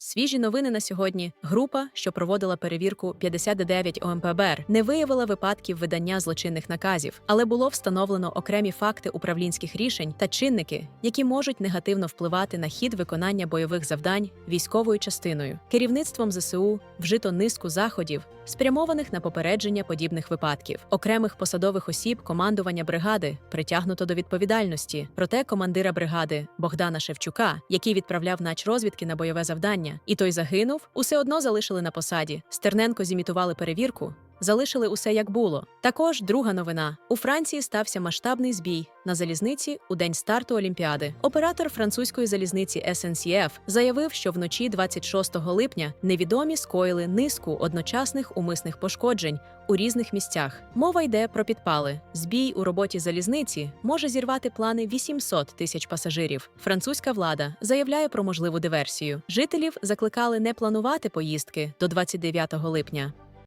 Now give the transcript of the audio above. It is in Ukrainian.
Свіжі новини на сьогодні. Група, що проводила перевірку 59 ОМПБР, не виявила випадків видання злочинних наказів, але було встановлено окремі факти управлінських рішень та чинники, які можуть негативно впливати на хід виконання бойових завдань військовою частиною. Керівництвом ЗСУ вжито низку заходів, спрямованих на попередження подібних випадків. Окремих посадових осіб командування бригади притягнуто до відповідальності. Проте командира бригади Богдана Шевчука, який відправляв начрозвідки на бойове завдання, і той загинув, усе одно залишили на посаді. Стерненко зімітували перевірку. Залишили усе як було. Також друга новина: у Франції стався масштабний збій на залізниці у день старту Олімпіади. Оператор французької залізниці SNCF заявив, що вночі 26 липня невідомі скоїли низку одночасних умисних пошкоджень у різних місцях. Мова йде про підпали. Збій у роботі залізниці може зірвати плани 800 тисяч пасажирів. Французька влада заявляє про можливу диверсію. Жителів закликали не планувати поїздки до 29 липня.